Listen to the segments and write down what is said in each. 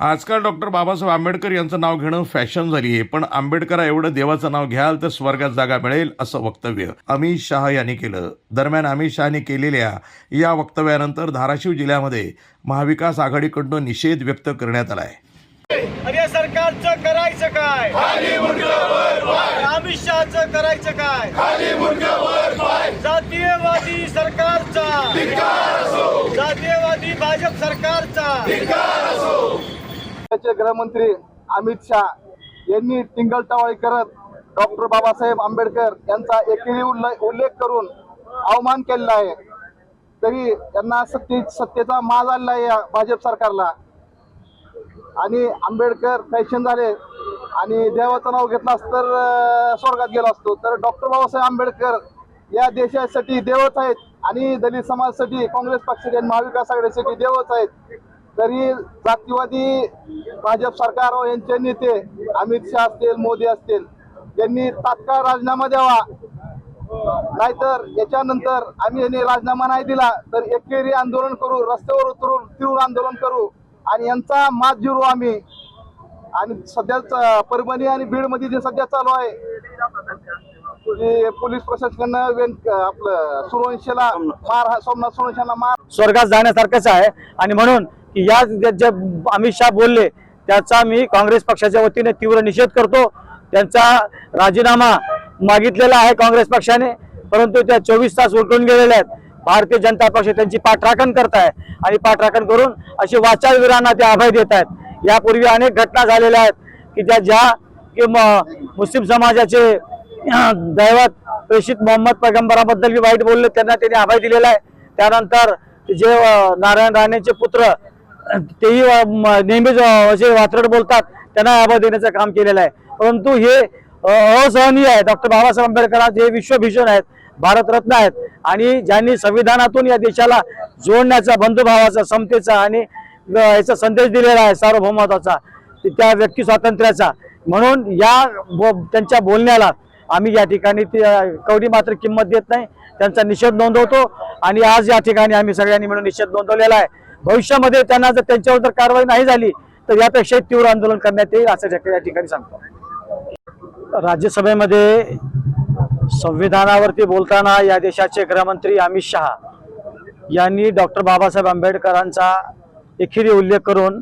आजकाल डॉक्टर बाबासाहेब आंबेडकर यांचं नाव घेणं फॅशन झाली आहे पण आंबेडकरा एवढं देवाचं नाव घ्याल तर स्वर्गात जागा मिळेल असं वक्तव्य अमित शहा यांनी केलं. दरम्यान अमित शहानी केलेल्या या वक्तव्यानंतर धाराशिव जिल्ह्यामध्ये महाविकास आघाडीकडून निषेध व्यक्त करण्यात आला आहे अरे सरकारचं करायचं काय? अमित शहाचं करायचं काय? जातीयवादी सरकारचा. जातीयवादी भाजप सरकारचा. राज्याचे गृहमंत्री अमित शहा यांनी टिंगलटवाळी करत डॉक्टर बाबासाहेब आंबेडकर यांचा एकेरी उल्लेख करून अवमान केलेला आहे. तरी त्यांना सत्ते सत्तेचा माज आलेला आहे या भाजप सरकारला. आणि आंबेडकर फॅशन झाले आणि देवाचं नाव घेतलं असतं तर स्वर्गात गेलो असतो. तर डॉक्टर बाबासाहेब आंबेडकर या देशासाठी देवच आहेत आणि दलित समाजासाठी काँग्रेस पक्षाचे आणि महाविकास आघाडीसाठी देवच आहेत. तरी जातीवादी भाजप सरकार व यांचे नेते अमित शहा असतील मोदी असतील त्यांनी तात्काळ राजीनामा द्यावा. नाहीतर याच्यानंतर आम्ही यांनी राजीनामा नाही दिला तर एकेरी आंदोलन करू रस्त्यावर उतरून तीव्र आंदोलन करू. आणि यांचा मात जिरू आम्ही. आणि सध्याच परभणी आणि बीडमध्ये जे सध्या चालू आहे पोलीस प्रशासनानं आपलं सुरवंशीला मार सोमनाथ सुरवंशाला मार. स्वर्गात जाण्यासारखंच आहे. आणि म्हणून की या जे अमित शहा बोलले त्याचा मी काँग्रेस पक्षाच्या वतीने तीव्र निषेध करतो. त्यांचा राजीनामा मागितलेला आहे काँग्रेस पक्षाने परंतु त्या चोवीस तास उलटून गेलेल्या आहेत. भारतीय जनता पक्ष त्यांची पाठराखण करत आहे आणि पाठराखण करून असे वाचालवीरांना ते अभय देत आहेत. यापूर्वी अनेक घटना झालेल्या आहेत की ज्या ज्या की म- मुस्लिम समाजाचे दैवत प्रेषित मोहम्मद पैगंबराबद्दल मी वाईट बोलले त्यांना त्यांनी अभय दिलेला आहे. त्यानंतर जे नारायण राणेचे पुत्र तेही नेहमीच असे वात्रट बोलतात. त्यांना अभय देण्याचं काम केलेलं आहे. परंतु हे असहनीय आहे. डॉक्टर बाबासाहेब आंबेडकर हे विश्वभीषण आहेत. भारतरत्न आहेत. आणि ज्यांनी संविधानातून या देशाला जोडण्याचा बंधुभावाचा समतेचा आणि याचा संदेश दिलेला आहे सार्वभौमत्वाचा त्या व्यक्ती स्वातंत्र्याचा. म्हणून या बो- त्यांच्या बोलण्याला आम्ही या ठिकाणी ते कवडी मात्र किंमत देत नाही. त्यांचा निषेध नोंदवतो. आणि आज या ठिकाणी आम्ही सगळ्यांनी मिळून निषेध नोंदवलेला आहे. भविष्यामध्ये त्यांना जर त्यांच्यावर जर कारवाई नाही झाली तर यापेक्षा तीव्र आंदोलन करण्यात येईल असं या ठिकाणी सांगतो. राज्यसभेमध्ये संविधानावरती बोलताना या देशाचे गृहमंत्री अमित शहा यांनी डॉक्टर बाबासाहेब आंबेडकरांचा एकेरी उल्लेख करून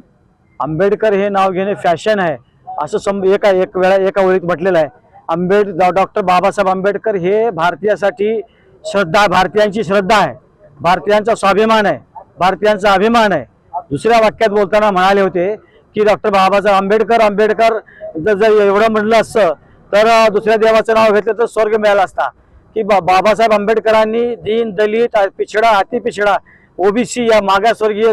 आंबेडकर हे नाव घेणे फॅशन आहे असं सम एका एक वेळा एका ओळीत म्हटलेलं आहे. आंबेड डॉक्टर बाबासाहेब आंबेडकर हे भारतीयासाठी श्रद्धा भारतीयांची श्रद्धा आहे भारतीयांचा स्वाभिमान आहे. भारतीयांचा अभिमान आहे. दुसऱ्या वाक्यात बोलताना म्हणाले होते की डॉक्टर बाबासाहेब आंबेडकर आंबेडकर जर जर एवढं म्हटलं असतं तर दुसऱ्या देवाचं नाव घेतलं तर स्वर्ग मिळाला असता. की बा बाबासाहेब आंबेडकरांनी दीन दलित पिछडा अति पिछडा ओबीसी या मागासवर्गीय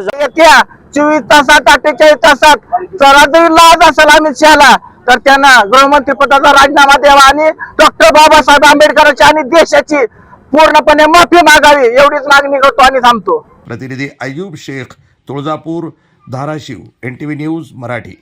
चोवीस तासात अठ्ठेचाळीस तासात जरा जरी लाज असेल अमित शहाला. तर त्यांना गृहमंत्री पदाचा राजीनामा द्यावा आणि डॉक्टर बाबासाहेब आंबेडकरांची आणि देशाची पूर्णपणे माफी मागावी एवढीच मागणी करतो आणि थांबतो. प्रतिनिधी Ayyub Shaikh Tuljapur Dharashiv N T V news Marathi.